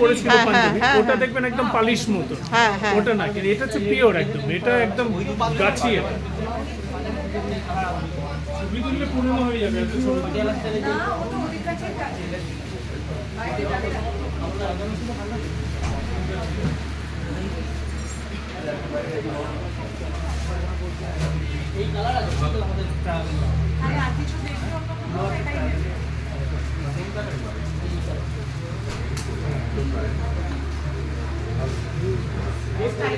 পরেছিল হ্যাঁ, পাঞ্জাবি হ্যাঁ, ওটা হ্যাঁ। দেখবেন একদম পালিশ মতো। হ্যাঁ হ্যাঁ। ওটা না কিন্তু এটা হচ্ছে পিওর একদম এটা একদম গাছি পুরনো হয়ে যাবে এত ছবি তুললে।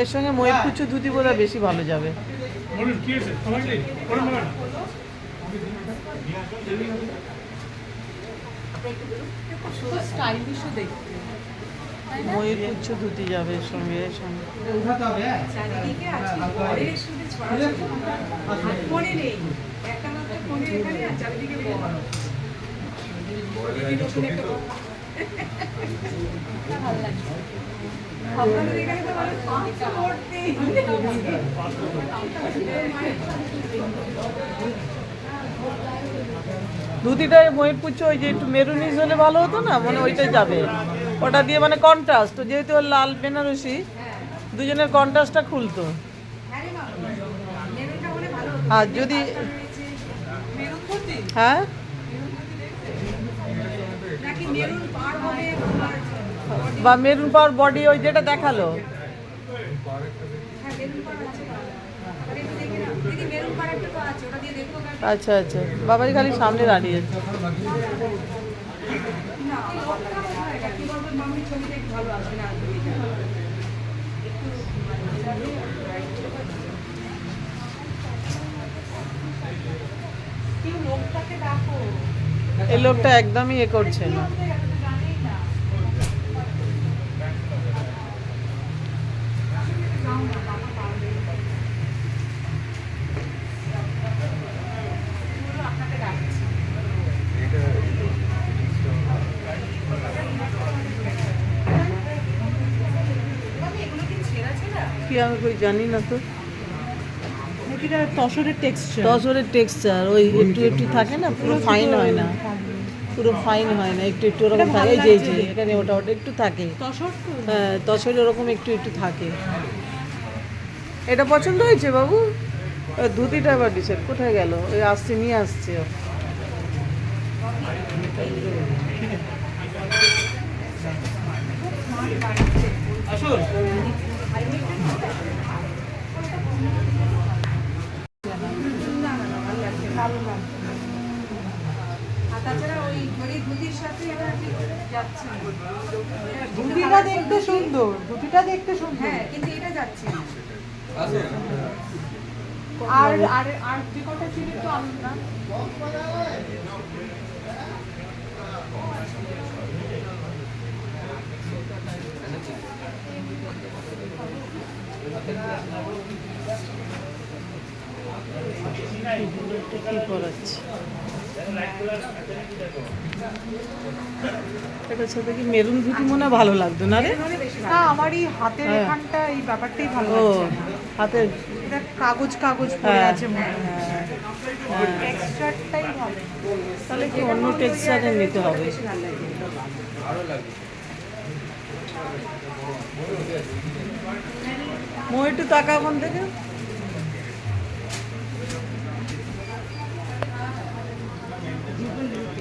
এর সঙ্গে ময়ূর পুচ্ছ ধুতি বোধহয় বেশি ভালো যাবে। ময়ূর পুচ্ছ ধুতি যাবে এর সঙ্গে এর সঙ্গে। চারিদিকে আছে ঘরের শুধু ছড়াছড়ি আর ফোনে নেই একটা মাত্র ফোনে এখানে আর চারিদিকে বেরোনো। নতুন একটা আপনাদের এখানে তো মানুষ পাঁচটা করতেই ধুতিটা ময়ূর পুচ্ছ, ওই যে একটু মেরুনিস হলে ভালো হতো না মানে ওইটাই যাবে ওটা দিয়ে মানে কন্ট্রাস্ট যেহেতু লাল বেনারসি, দুজনের কন্ট্রাস্টটা খুলতো। আর যদি হ্যাঁ বা মেরুন পাওয়ার বডি ওই যেটা দেখাল। আচ্ছা আচ্ছা বাবাই খালি সামনে দাঁড়িয়ে। এই লোকটা একদমই এ করছে না লোকটা এত তো জানেই না। যাও না, বাবা পারবে। পুরো আপনাকে ডাকছে। বাবা, এগুলো কি ছেঁড়া ছেঁড়া? কি আমি কই জানি না তো। এটা তসরের টেক্সচার তসরের টেক্সচার ওই একটু একটু থাকে না পুরো ফাইন হয় না। পুরো ফাইন হয় না একটু একটু ওরকম থাকে। এই যে এই যে এখানে ওটা ওটা একটু থাকে। হ্যাঁ তসরে ওরকম একটু একটু থাকে। এটা পছন্দ হয়েছে বাবু? ওই ধুতিটা এবার ডিসাইড কোথায় গেল? ওই আসছে নিয়ে আসছে। ও। আর তাছাড়া ওই যদি ধুতির সাথে এটা ঠিক যাচ্ছে না। ধুতিটা দেখতে সুন্দর ধুতিটা দেখতে সুন্দর। হ্যাঁ কিন্তু এটা যাচ্ছে না। আর আর আর যে কটা ছিল তো আলাদা কি করাচ্ছে এটার সাথে কি মেরুন ধুতি মনে ভালো লাগতো না রে? না আমার এই হাতের হ্যাঁ। এখানটা এই ব্যাপারটাই ভালো লাগছে। হাতের এটা কাগজ কাগজ পড়ে হ্যাঁ, আছে মনে হ্যাঁ। টেক্সচারটাই ভালো। তাহলে কি অন্য টেক্সচারে নিতে হবে? মই একটু টাকা কোন থেকে।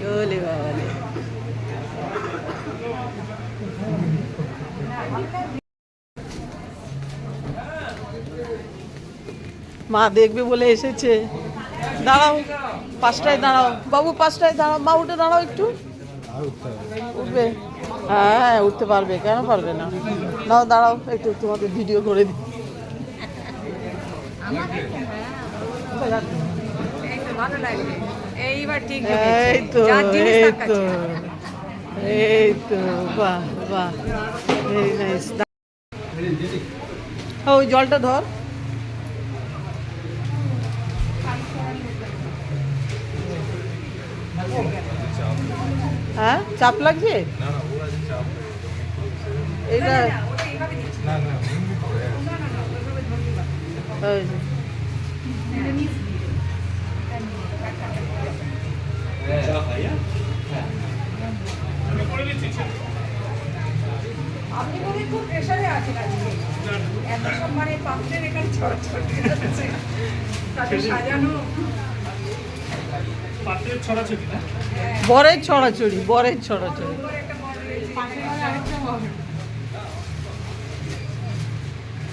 ওলে বাবা মা দেখবে বলে এসেছে। দাঁড়াও পাঁচটায় দাঁড়াও। বাবু পাঁচটায় দাঁড়াও। মা উঠে দাঁড়াও একটু। উঠবে। হ্যাঁ উঠতে পারবে। কেন পারবে না? নাও দাঁড়াও। একটু তোমাকে ভিডিও করে দিই। ভালো লাগবে। এইবার ঠিক এই তো এই তো এই তো বাহ বাহ ভেরি নাইস ওই জলটা ধর। হ্যাঁ চাপ লাগছে? এটা না না আপনি বোধহয় খুব প্রেশারে আছেন আজকে। এত সব মানে পাত্রের এখানে ছড়াছড়ি যাচ্ছে। তাদের সাজানো। পাত্রের ছড়াছড়ি না? বরের ছড়াছড়ি বরের ছড়াছড়ি।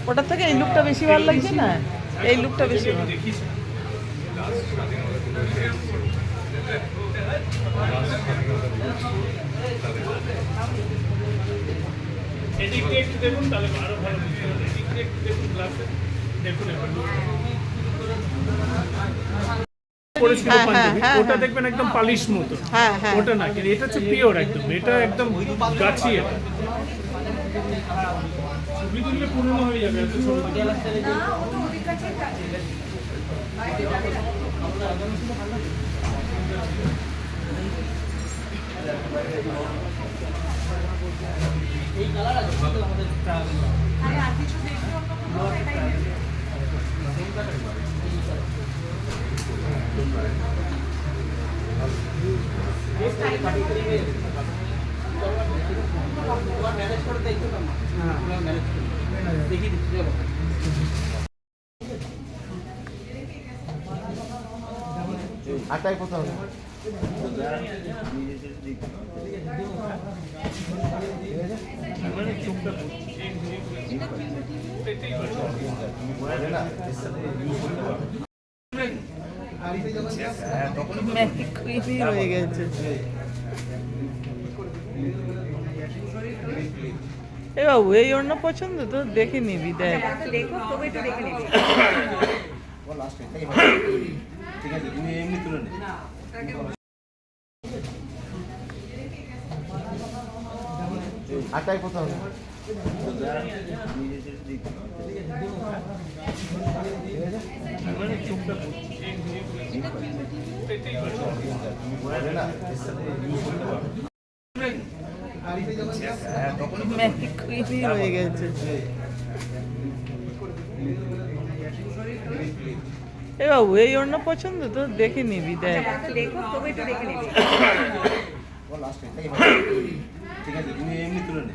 ওটার থেকে এই লুকটা বেশি ভালো লাগছে না? এই লুকটা বেশি ভালো। দেখিস এদিক একটু দেখুন তাহলে আরও ভালো বুঝতে পারবেন এদিক দিয়ে একটু দেখুন গ্লাসে দেখুন এবার। করেছিল হ্যাঁ, হ্যাঁ, পাঞ্জাবি। হ্যাঁ, ওটা। দেখবেন একদম পালিশ মতো। হ্যাঁ হ্যাঁ। ওটা না কিন্তু এটা হচ্ছে পিওর একদম। এটা একদম গাছি পুরনো হয়ে যাবে এত ছোট থেকে। না ওটা ওদের কাছেই থাকে বাইরে যাবে না আরে আর কিছু দেখবে অন্য কোথাও এটাই নেবে আটাই কোথাও নেই। মানে চোখটা বলে না, এর সাথে use করতে পারবে। ম্যানিকুইনই হয়ে গেছে। এ বাবু এই অন্য পছন্দ তো দেখে নিবি দেখ। দেখো তবে একটু দেখে নেবে। বল last এটাই হবে। ঠিক আছে তুমি এমনি তুলে নে। আটাই কোথাও হয়ে গেছে। এ বাবু এই অন্য পছন্দ তো দেখে নিবি দেখ। হবে। ঠিক আছে এমনি তুলে নে।